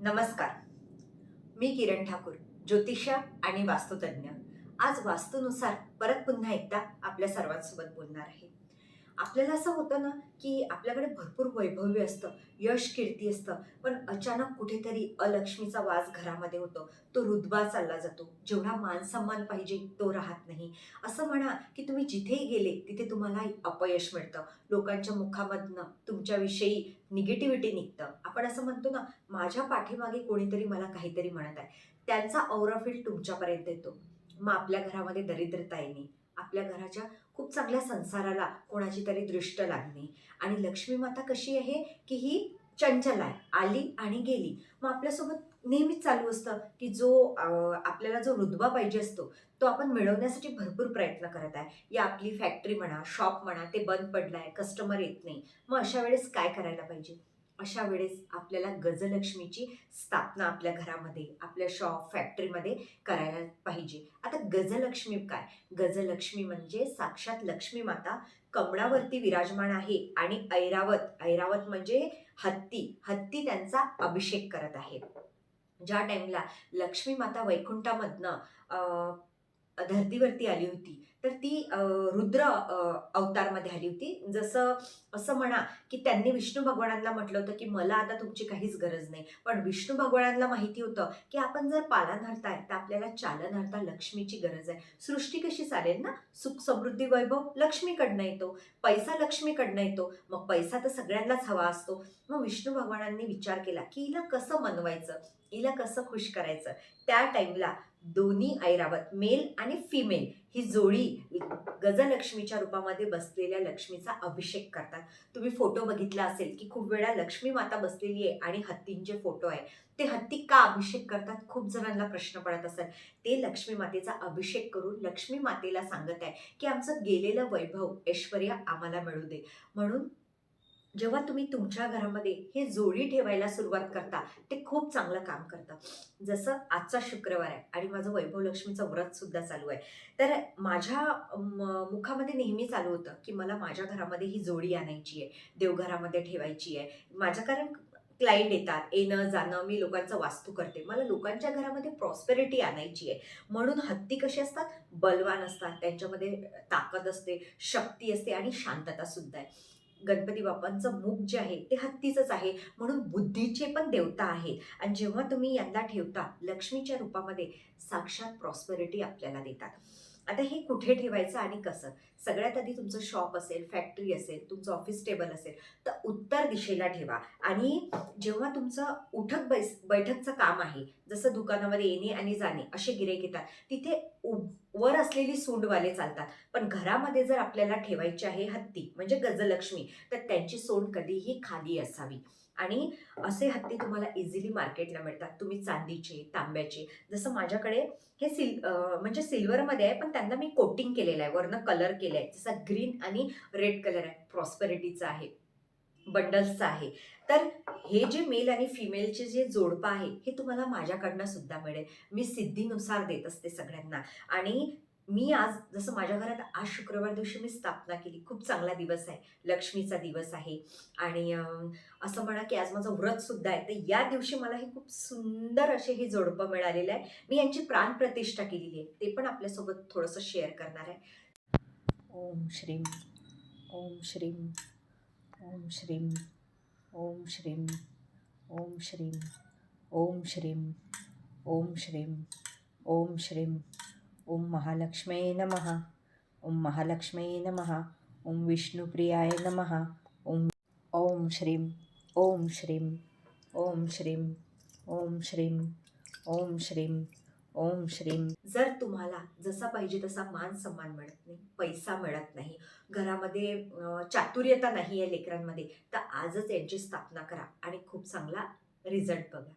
नमस्कार. मी किरण ठाकूर ज्योतिषा आणि वास्तुतज्ञ. आज वास्तूनुसार परत पुन्हा एकदा आपल्या सर्वांसोबत बोलणार आहे. आपल्याला असं होतं ना की आपल्याकडे भरपूर वैभव्य असतं यश कीर्ती असतं पण अचानक कुठेतरी अलक्ष्मीचा वास घरामध्ये होतो. तो रुदबा चालला जातो. जेवढा मानसन्मान पाहिजे तो राहत नाही. असं म्हणा की तुम्ही जिथेही गेले तिथे तुम्हाला अपयश मिळतं. लोकांच्या मुखामधनं तुमच्याविषयी निगेटिव्हिटी निघतं. आपण असं म्हणतो ना माझ्या पाठीमागे कोणीतरी मला काहीतरी म्हणत आहे. त्यांचा औराफील तुमच्यापर्यंत येतो. मग आपल्या घरामध्ये दरिद्रता येणे. आपल्या घराच्या खूप चांगल्या संसाराला कोणाची तरी दृष्ट लागणे आणि लक्ष्मी माता कशी आहे की ही चंचल आहे आली आणि गेली. मग आपल्यासोबत नेहमीच चालू असतं की जो आपल्याला जो रुतबा पाहिजे असतो तो आपण मिळवण्यासाठी भरपूर प्रयत्न करत आहे. या आपली फॅक्टरी म्हणा शॉप म्हणा ते बंद पडलं आहे कस्टमर येत नाही. मग अशा वेळेस काय करायला पाहिजे? अशा वेळेस आपल्याला गजलक्ष्मीची स्थापना आपल्या घरामध्ये आपल्या शॉप फॅक्टरीमध्ये करायला पाहिजे. आता गजलक्ष्मी काय? गजलक्ष्मी म्हणजे साक्षात लक्ष्मी माता कमळावरती विराजमान आहे आणि ऐरावत. ऐरावत म्हणजे हत्ती. हत्ती त्यांचा अभिषेक करत आहे. ज्या टाईमला लक्ष्मी माता वैकुंठामधनं धरतीवरती आली होती. तर ती रुद्र अवतारमध्ये आली होती. जसं असं म्हणा की त्यांनी विष्णू भगवानांना म्हटलं होतं की मला आता तुमची काहीच गरज नाही. पण विष्णू भगवानांना माहिती होतं की आपण जर पालनहरताय तर आपल्याला चालनहरता लक्ष्मीची गरज आहे. सृष्टी कशी चालेल ना? सुख समृद्धी वैभव लक्ष्मीकडनं येतो. पैसा लक्ष्मीकडनं येतो. मग पैसा तर सगळ्यांनाच हवा असतो. मग विष्णू भगवानांनी विचार केला की हिला कसं मनवायचं? हिला कसं खुश करायचं? त्या टाईमला दोन्ही ऐरावत मेल आणि फिमेल ही जोडी गजलक्ष्मीच्या रूपामध्ये बसलेल्या लक्ष्मीचा अभिषेक करतात. तुम्ही फोटो बघितला असेल की खूप वेळा लक्ष्मी माता बसलेली आहे आणि हत्तींचे फोटो आहे. ते हत्ती का अभिषेक करतात? खूप जणांना प्रश्न पडत असेल. ते लक्ष्मी मातेचा अभिषेक करून लक्ष्मी मातेला सांगत आहे की आमचं गेलेलं वैभव ऐश्वर्य आम्हाला मिळू दे. म्हणून जेव्हा तुम्ही तुमच्या घरामध्ये हे जोडी ठेवायला सुरुवात करता ते खूप चांगलं काम करतं. जसं आजचा शुक्रवार आहे आणि माझं वैभव लक्ष्मीचं व्रत सुद्धा चालू आहे. तर माझ्या म- मुखामध्ये नेहमी चालू होतं की मला माझ्या घरामध्ये ही जोडी आणायची आहे देवघरामध्ये ठेवायची आहे. माझ्या कारण क्लायंट येतात येणं जाणं मी लोकांचं वास्तू करते. मला लोकांच्या घरामध्ये प्रॉस्पेरिटी आणायची आहे. म्हणून हत्ती कशी असतात? बलवान असतात. त्यांच्यामध्ये ताकद असते शक्ती असते आणि शांतता सुद्धा आहे. गणपती बाप्पांचं मुख जे आहे ते हत्तीचंच आहे. म्हणून बुद्धीचे पण देवता आहेत. आणि जेव्हा तुम्ही यांना ठेवता लक्ष्मीच्या रूपामध्ये साक्षात प्रॉस्पेरिटी आपल्याला देतात. आता हे कुठे ठेवायचं आणि कसं? सगळ्यात आधी तुमचं शॉप असेल फॅक्टरी असेल तुमचं ऑफिस टेबल असेल तर उत्तर दिशेला ठेवा. आणि जेव्हा तुमचं उठक बैस बैठकचं काम आहे जसं दुकानामध्ये येणे आणि जाणे असे गिरेक येतात. तिथे वर असलेली सोंडवाले चालतात. पण घरामध्ये जर आपल्याला ठेवायची आहे हत्ती म्हणजे गजलक्ष्मी तर त्यांची सोंड कधीही खाली असावी. आणि असे हत्ती तुम्हाला इझिली मार्केटला मिळतात. तुम्ही चांदीचे तांब्याचे. जसं माझ्याकडे हे सिल म्हणजे सिल्वरमध्ये आहे पण त्यांना मी कोटिंग केलेलं आहे. वरनं कलर केलं आहे जसा ग्रीन आणि रेड कलर आहे. प्रॉस्पेरिटीचा आहे. बंडल्सचा आहे. तर हे जे मेल आणि फिमेलचे जे जोडपं आहे हे तुम्हाला माझ्याकडनं सुद्धा मिळेल. मी सिद्धीनुसार देत असते सगळ्यांना. आणि मी आज जसं माझ्या घरात आज शुक्रवार दिवशी मी स्थापना केली. खूप चांगला दिवस आहे. लक्ष्मीचा दिवस आहे. आणि असं म्हणा की आज माझं व्रत सुद्धा आहे. तर या दिवशी मला हे खूप सुंदर असे हे जोडपं मिळालेलं आहे मी यांची प्राणप्रतिष्ठा केलेली आहे. ते पण आपल्यासोबत थोडंसं शेअर करणार आहे. ओम श्रीम ओम श्रीम ओम श्रीम ओम श्रीम ओम श्रीम ओम श्रीम ओम श्रीम ओम श्रीम. ओम महालक्ष्मे नमः। ओम महालक्ष्मे नमः। ओम विष्णुप्रियाय नमः। ओम ओम श्रीं ओम श्रीम ओम श्रीं ओम श्रीम ओम श्रीम ओम श्रीम जर तुम्हाला जसा पाहिजे तसा मान सन्मान मिळत नाही पैसा मिळत नाही घरामध्ये चातुर्यता नाही आहे लेकरांमध्ये तर आजच यांची स्थापना करा आणि खूप चांगला रिझल्ट बघा.